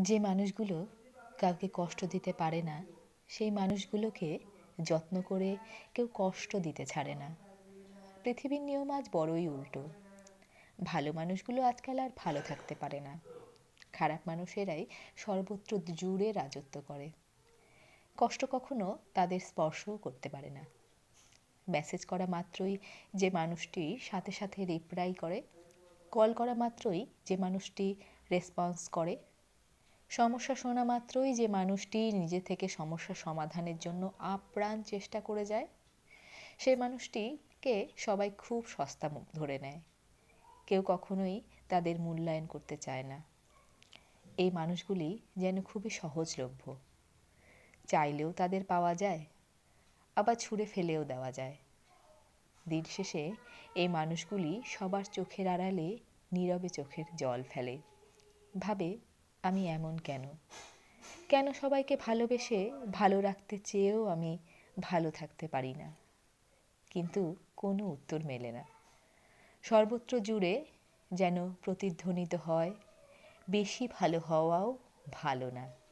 যে মানুষগুলো কাউকে কষ্ট দিতে পারে না, সেই মানুষগুলোকে যত্ন করে কেউ কষ্ট দিতে ছাড়ে না। পৃথিবীর নিয়ম আজ বড়ই উল্টো। ভালো মানুষগুলো আজকাল আর ভালো থাকতে পারে না। খারাপ মানুষেরাই সর্বত্র জুড়ে রাজত্ব করে। কষ্ট কখনো তাদের স্পর্শও করতে পারে না। মেসেজ করা মাত্রই যে মানুষটি সাথে সাথে রিপ্লাই করে কল করা মাত্রই যে মানুষটি রেসপন্স করে সমস্যা শোনা মাত্রই যে মানুষটি নিজে থেকে সমস্যা সমাধানের জন্য আপ্রাণ চেষ্টা করে যায়, সেই মানুষটিকে সবাই খুব সস্তা ধরে নেয়। কেউ কখনোই তাদের মূল্যায়ন করতে চায় না। এই মানুষগুলি যেন খুবই সহজলভ্য। চাইলেও তাদের পাওয়া যায়, আবার ছুঁড়ে ফেলেও দেওয়া যায়। দিন শেষে এই মানুষগুলি সবার চোখের আড়ালে নীরবে চোখের জল ফেলে। ভাবে আমি এমন কেন? কেন সবাইকে ভালোবেসে ভালো রাখতে চেয়েও আমি ভালো থাকতে পারি না? কিন্তু কোনো উত্তর মেলে না। সর্বত্র জুড়ে যেন প্রতিধ্বনিত হয়, বেশি ভালো হওয়াও ভালো না।